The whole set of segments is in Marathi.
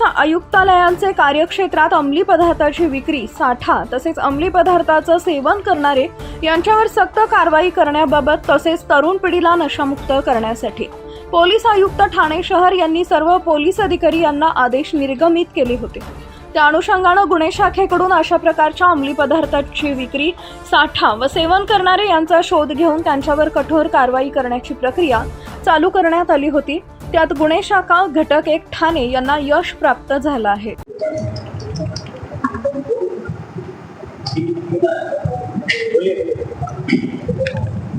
आयुक्तालयांचे कार्यक्षेत्रात अंमली पदार्थाची विक्री साठा तसेच अंमली पदार्थाचं सेवन करणारे यांच्यावर सक्त कारवाई करण्याबाबत तसेच तरुण पिढीला नशामुक्त करण्यासाठी. पोलीस आयुक्त ठाणे शहर यांनी सर्व पोलीस अधिकारी यांना आदेश निर्गमित केले होते. त्या अनुषंगानं गुन्हे शाखेकडून अशा प्रकारच्या अंमली पदार्थाची विक्री साठा व सेवन करणारे यांचा शोध घेऊन त्यांच्यावर कठोर कारवाई करण्याची प्रक्रिया चालू करण्यात आली होती. त्यात गुन्हे शाखा घटक एक ठाणे यांना यश प्राप्त झालं आहे.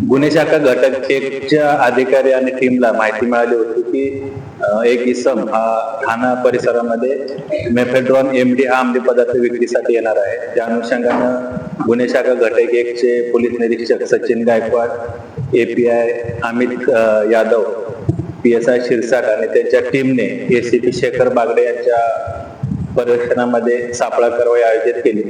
गुन्हे शाखा घटक एकच्या अधिकारी आणि टीमला माहिती मिळाली होती की एक इसम हा ठाणा परिसरामध्ये मेफेड्रॉन एमडी हा अंमली पदार्थ विक्रीसाठी येणार आहे. त्या अनुषंगानं गुन्हे शाखा घटक एकचे पोलीस निरीक्षक Sachin Gaikwad A P Amit Yadav P S I Shirsat आणि त्यांच्या टीमने एसीपी शेखर बागडे यांच्या पर्यवेक्षणामध्ये सापळा कारवाई आयोजित केली.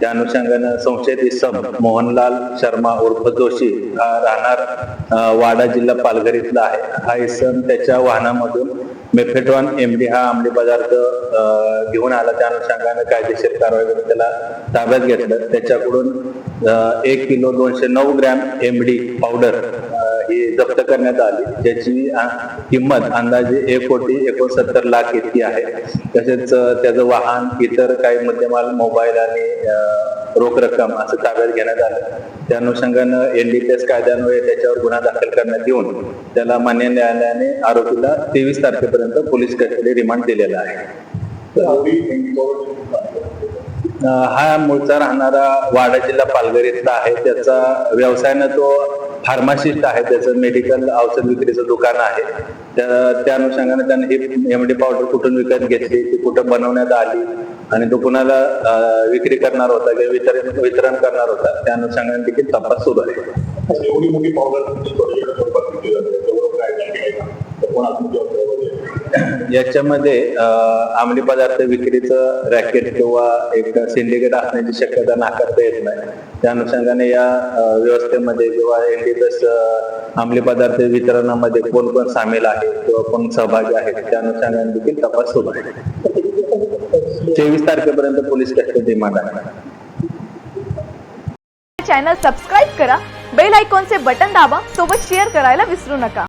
त्या अनुषंगानं संशयित इसम मोहनलाल शर्मा उर्फ जोशी हा राहणार वाडा जिल्हा पालघर इथला आहे. हा इसम त्याच्या वाहनामधून मेफेट्रॉन एमडी हा अंमली पदार्थ अं, घेऊन आला. त्या अनुषंगानं कायदेशीर कारवाई करून त्याला ताब्यात घेतलं. त्याच्याकडून एक किलो दोनशे नऊ ग्रॅम एमडी पावडर जप्त करण्यात आली. ज्याची किंमत अंदाजे एक कोटी एकोणसत्तर लाख इतकी आहे. तसेच त्याचं वाहन इतर काही मुद्देमाल मोबाईल आणि रोख रक्कम असं ताब्यात घेण्यात आलं. त्या अनुषंगानं एनडीपीएस कायद्यान्वये त्याच्यावर गुन्हा दाखल करण्यात येऊन त्याला मान्य न्यायालयाने आरोपीला तेवीस तारखेपर्यंत पोलीस कस्टडी रिमांड दिलेला आहे. हा मूळचा राहणारा वाडा जिल्हा पालघर इथला आहे. त्याचा व्यवसायानं तो फार्मासिस्ट आहे त्याचं मेडिकल औषध विक्रीचं दुकान आहे. त्या त्या अनुषंगाने त्याने ही एमडी पावडर कुठून विकत घेतली ती कुठं बनवण्यात आली आणि तो कुणाला विक्री करणार होता किंवा वितरण वितरण करणार होता त्या अनुषंगाने देखील तपास सुरू आहे. एवढी मोठी पावडर याच्यामध्ये अंमली पदार्थ विक्रीचं रॅकेट किंवा एक सिंडिकेट असण्याची शक्यता नाकारता येत नाही. त्या अनुषंगाने या व्यवस्थेमध्ये किंवा एनडीपीएस अंमली पदार्थ वितरणामध्ये कोण कोण सामील आहे किंवा कोण सहभागी आहेत त्या अनुषंगाने देखील तपास सुरू आहे. तेवीस तारखेपर्यंत पोलीस कस्टडी डिमांड आहे. चॅनल सबस्क्राईब करा बेल आयकॉनचे बटन दाबा सोबत शेअर करायला विसरू नका.